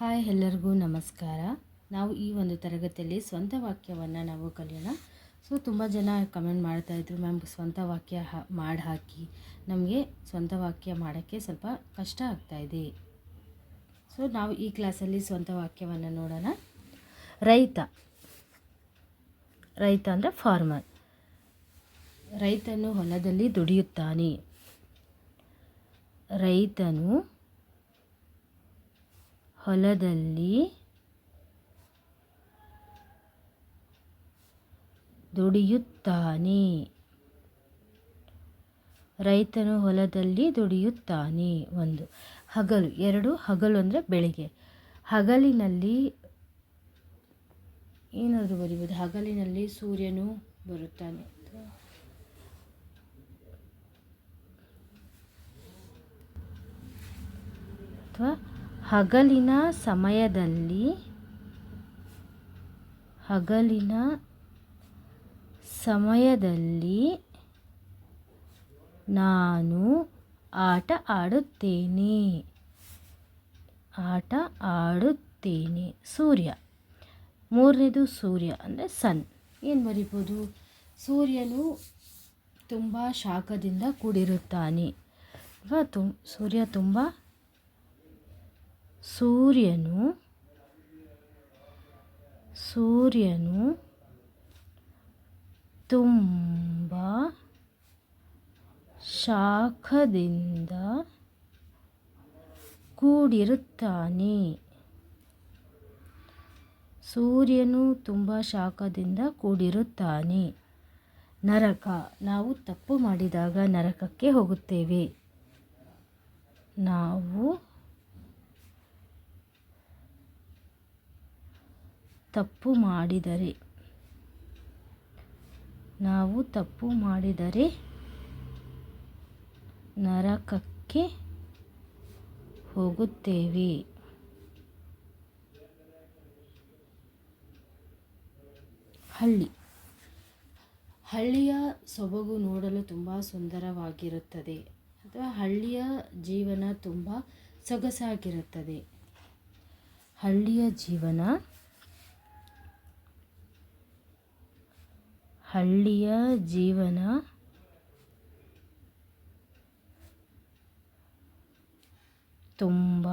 Hi ಎಲ್ಲರಿಗೂ ನಮಸ್ಕಾರ. ನಾವು ಈ ಒಂದು ತರಗತಿಯಲ್ಲಿ ಸ್ವಂತ ವಾಕ್ಯವನ್ನು ನಾವು ಕಲಿಯೋಣ. ಸೊ ತುಂಬ ಜನ ಕಮೆಂಟ್ ಮಾಡ್ತಾಯಿದ್ರು ಮ್ಯಾಮ್ ಸ್ವಂತ ವಾಕ್ಯ ಹಾ ಮಾಡಿ ಹಾಕಿ ನಮಗೆ ಸ್ವಂತ ವಾಕ್ಯ ಮಾಡೋಕ್ಕೆ ಸ್ವಲ್ಪ ಕಷ್ಟ ಆಗ್ತಾಯಿದೆ ಸೊ ನಾವು ಈ ಕ್ಲಾಸಲ್ಲಿ ಸ್ವಂತ ವಾಕ್ಯವನ್ನು ನೋಡೋಣ. ರೈತ. ರೈತ ಅಂದರೆ ಫಾರ್ಮರ್ ರೈತನು ಹೊಲದಲ್ಲಿ ದುಡಿಯುತ್ತಾನೆ. ರೈತನು ಹೊಲದಲ್ಲಿ ದುಡಿಯುತ್ತಾನೆ. ರೈತನು ಹೊಲದಲ್ಲಿ ದುಡಿಯುತ್ತಾನೆ. ಒಂದು, ಹಗಲು. ಎರಡು, ಹಗಲು ಅಂದರೆ ಬೆಳಿಗ್ಗೆ. ಹಗಲಿನಲ್ಲಿ ಏನಾದರೂ ಬರಿಬೋದು. ಹಗಲಿನಲ್ಲಿ ಸೂರ್ಯನು ಬರುತ್ತಾನೆ. ಅಥವಾ ಹಗಲಿನ ಸಮಯದಲ್ಲಿ ಹಗಲಿನ ಸಮಯದಲ್ಲಿ ನಾನು ಆಟ ಆಡುತ್ತೇನೆ. ಆಟ ಆಡುತ್ತೇನೆ. ಸೂರ್ಯ. ಮೂರನೇದು ಸೂರ್ಯ ಅಂದರೆ ಸನ್ ಏನು ಬರಿಬೋದು? ಸೂರ್ಯನು ತುಂಬ ಶಾಖದಿಂದ ಕೂಡಿರುತ್ತಾನೆ. ಅಥವಾ ತು, ಸೂರ್ಯ ತುಂಬ ಸೂರ್ಯನು ಸೂರ್ಯನು ತುಂಬ ಶಾಖದಿಂದ ಕೂಡಿರುತ್ತಾನೆ. ಸೂರ್ಯನು ತುಂಬ ಶಾಖದಿಂದ ಕೂಡಿರುತ್ತಾನೆ. ನರಕ, ನಾವು ತಪ್ಪು ಮಾಡಿದಾಗ ನರಕಕ್ಕೆ ಹೋಗುತ್ತೇವೆ. ನಾವು ತಪ್ಪು ಮಾಡಿದರೆ. ನಾವು ತಪ್ಪು ಮಾಡಿದರೆ ನರಕಕ್ಕೆ ಹೋಗುತ್ತೇವೆ. ಹಳ್ಳಿ. ಹಳ್ಳಿಯ ಸೊಬಗು ನೋಡಲು ತುಂಬ ಸುಂದರವಾಗಿರುತ್ತದೆ. ಅಥವಾ ಹಳ್ಳಿಯ ಜೀವನ ತುಂಬ ಸೊಗಸಾಗಿರುತ್ತದೆ. ಹಳ್ಳಿಯ ಜೀವನ ಹಳ್ಳಿಯ ಜೀವನ. ತುಂಬ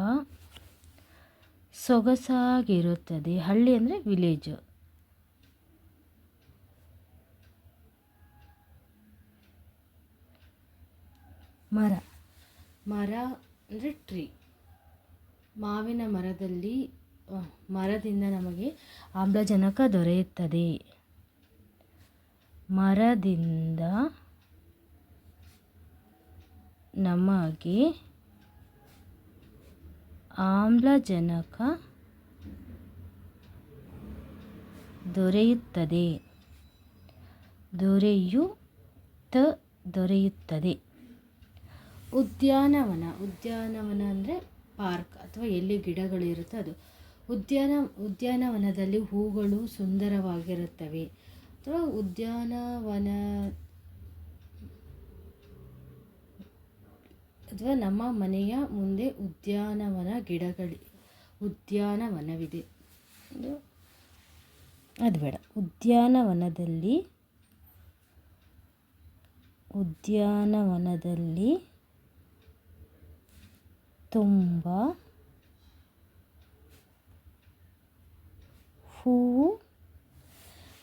ಸೊಗಸಾಗಿರುತ್ತದೆ. ಹಳ್ಳಿ ಅಂದರೆ ವಿಲೇಜು ಮರ. ಮರ ಅಂದರೆ ಟ್ರೀ ಮಾವಿನ ಮರದಲ್ಲಿ ಮರದಿಂದ ನಮಗೆ ಆಮ್ಲಜನಕ ದೊರೆಯುತ್ತದೆ. ಮರದಿಂದ ನಮಗೆ ಆಮ್ಲಜನಕ ದೊರೆಯುತ್ತದೆ. ದೊರೆಯುತ್ತ ದೊರೆಯುತ್ತದೆ. ಉದ್ಯಾನವನ ಉದ್ಯಾನವನ ಅಂದರೆ ಪಾರ್ಕ್ ಅಥವಾ ಎಲ್ಲಿ ಗಿಡಗಳು ಇರುತ್ತೋ ಅದು. ಉದ್ಯಾನ, ಉದ್ಯಾನವನದಲ್ಲಿ ಹೂಗಳು ಸುಂದರವಾಗಿರುತ್ತವೆ. ಅಥವಾ ಉದ್ಯಾನವನ ಅಥವಾ ನಮ್ಮ ಮನೆಯ ಮುಂದೆ ಉದ್ಯಾನವನ ಗಿಡಗಳಿ ಉದ್ಯಾನವನವಿದೆ ಅದು ಬೇಡ. ಉದ್ಯಾನವನದಲ್ಲಿ ಉದ್ಯಾನವನದಲ್ಲಿ ತುಂಬ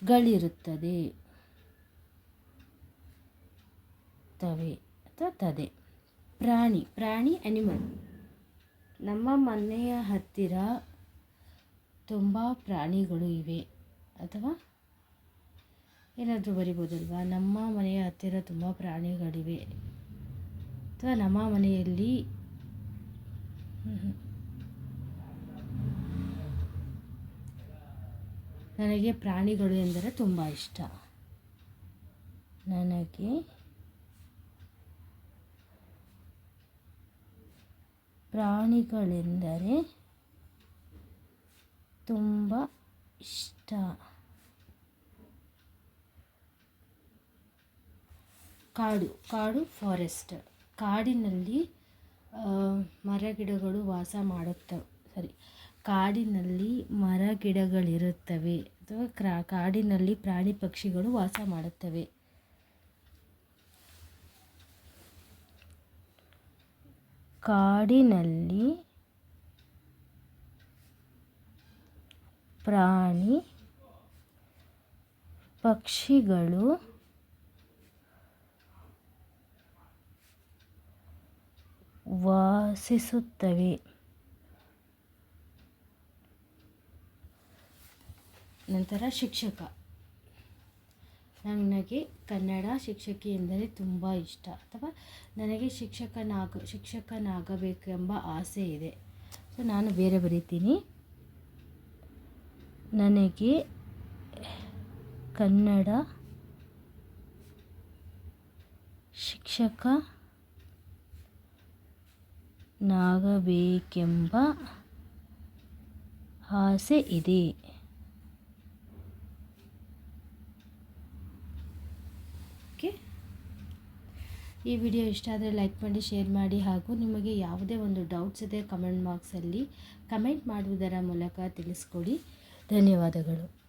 ಹೂವುಗಳಿರುತ್ತದೆ ತವೆ ಅಥವಾ ತದೆ. ಪ್ರಾಣಿ ಪ್ರಾಣಿ ಅನಿಮಲ್ ನಮ್ಮ ಮನೆಯ ಹತ್ತಿರ ತುಂಬ ಪ್ರಾಣಿಗಳು ಇವೆ. ಅಥವಾ ಏನಾದರೂ ಬರಿಬೋದಲ್ವಾ? ನಮ್ಮ ಮನೆಯ ಹತ್ತಿರ ತುಂಬ ಪ್ರಾಣಿಗಳಿವೆ. ಅಥವಾ ನಮ್ಮ ಮನೆಯಲ್ಲಿ ನನಗೆ ಪ್ರಾಣಿಗಳು ಎಂದರೆ ತುಂಬ ಇಷ್ಟ. ನನಗೆ ಪ್ರಾಣಿಗಳೆಂದರೆ ತುಂಬ ಇಷ್ಟ. ಕಾಡು ಕಾಡು ಫಾರೆಸ್ಟ್ ಕಾಡಿನಲ್ಲಿ ಮರಗಿಡಗಳು ವಾಸ ಮಾಡುತ್ತವೆ ಸರಿ. ಕಾಡಿನಲ್ಲಿ ಮರ ಗಿಡಗಳಿರುತ್ತವೆ ಅಥವಾ ಕ್ರಾ ಕಾಡಿನಲ್ಲಿ ಪ್ರಾಣಿ ಪಕ್ಷಿಗಳು ವಾಸ ಮಾಡುತ್ತವೆ. ಕಾಡಿನಲ್ಲಿ ಪ್ರಾಣಿ ಪಕ್ಷಿಗಳು ವಾಸಿಸುತ್ತವೆ. ನಂತರ ಶಿಕ್ಷಕ. ನನಗೆ ಕನ್ನಡ ಶಿಕ್ಷಕಿ ಎಂದರೆ ತುಂಬ ಇಷ್ಟ. ಅಥವಾ ನನಗೆ ಶಿಕ್ಷಕನಾಗ, ಶಿಕ್ಷಕನಾಗಬೇಕೆಂಬ ಆಸೆ ಇದೆ. ಸೊ ನಾನು ಬೇರೆ ಬರೀತೀನಿ. ನನಗೆ ಕನ್ನಡ ಶಿಕ್ಷಕ ನಾಗಬೇಕೆಂಬ ಆಸೆ ಇದೆ. ಈ ವಿಡಿಯೋ ಇಷ್ಟ ಆದರೆ ಲೈಕ್ ಮಾಡಿ, ಶೇರ್ ಮಾಡಿ ಹಾಗೂ ನಿಮಗೆ ಯಾವುದೇ ಒಂದು ಡೌಟ್ಸ್ ಇದೆ ಕಮೆಂಟ್ ಬಾಕ್ಸಲ್ಲಿ ಕಮೆಂಟ್ ಮಾಡುವುದರ ಮೂಲಕ ತಿಳಿಸ್ಕೊಡಿ. ಧನ್ಯವಾದಗಳು.